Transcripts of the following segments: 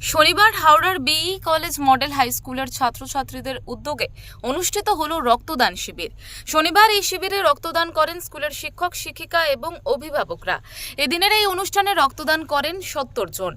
শনিবার হাওড়ার BE college model high স্কুলের ছাত্রছাত্রীদের উদ্যোগে অনুষ্ঠিত হল রক্তদান শিবির। শনিবার এই শিবিরে রক্তদান করেন স্কুলের শিক্ষক, শিক্ষিকা এবং অভিভাবকরা। এদিনের এই অনুষ্ঠানে রক্তদান করেন সত্তর জন।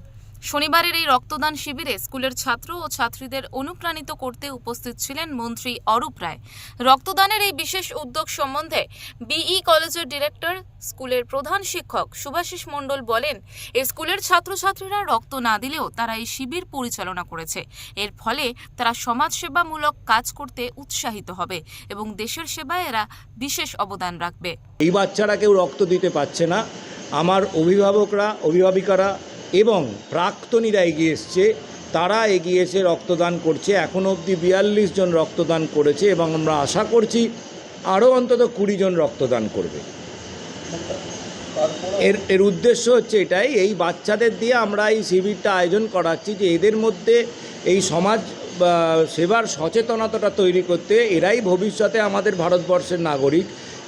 শনিবারের এই রক্তদান শিবিরে স্কুলের ছাত্র ও ছাত্রীদের অনুপ্রাণিত করতে উপস্থিত ছিলেন মন্ত্রী অরূপ রায়। রক্তদানের এই বিশেষ উদ্যোগ সম্বন্ধে বিই কলেজের ডিরেক্টর, স্কুলের প্রধান শিক্ষক সুভাষিস মণ্ডল বলেন এই স্কুলের ছাত্রছাত্রীরা রক্ত না দিলেও তারা এই শিবির পরিচালনা করেছে। এর ফলে তারা সমাজসেবামূলক কাজ করতে উৎসাহিত হবে এবং দেশের সেবায় এরা বিশেষ অবদান রাখবে। এই বাচ্চারা কেউ রক্ত দিতে পারছে না। আমার অভিভাবকরা, অভিভাবিকারা এবং প্রাক্তনীরা এগিয়ে এসছে, তারা এগিয়ে এসে রক্তদান করছে। এখনও অবধি বিয়াল্লিশ জন রক্তদান করেছে এবং আমরা আশা করছি আরও অন্তত কুড়ি জন রক্তদান করবে। এর এর উদ্দেশ্য হচ্ছে এটাই, এই বাচ্চাদের দিয়ে আমরা এই শিবিরটা আয়োজন করাচ্ছি যে এদের মধ্যে এই সমাজ সেবার সচেতনতাটা তৈরি করতে এরাই ভবিষ্যতে আমাদের ভারতবর্ষের নাগরিক।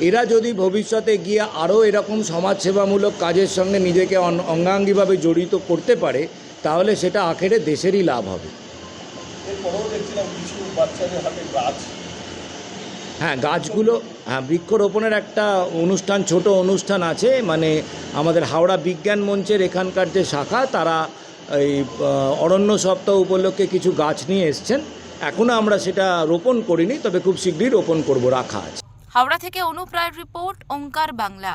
এরা যদি ভবিষ্যতে গিয়ে আরও এরকম সমাজসেবামূলক কাজের সঙ্গে নিজেকে অঙ্গাঙ্গিভাবে জড়িত করতে পারে তাহলে সেটা আখেরে দেশেরই লাভ হবে। হ্যাঁ গাছগুলো হ্যাঁ বৃক্ষরোপণের একটা অনুষ্ঠান ছোট অনুষ্ঠান আছে। মানে আমাদের হাওড়া বিজ্ঞান মঞ্চের এখানকার যে শাখা তারা এই অরণ্য সপ্তাহ উপলক্ষে কিছু গাছ নিয়ে এসছেন। এখনও আমরা সেটা রোপণ করিনি, তবে খুব শীঘ্রই রোপণ করব রাখা আছে। হাওড়া থেকে অনুপ্রায় রিপোর্ট, ওঙ্কার বাংলা।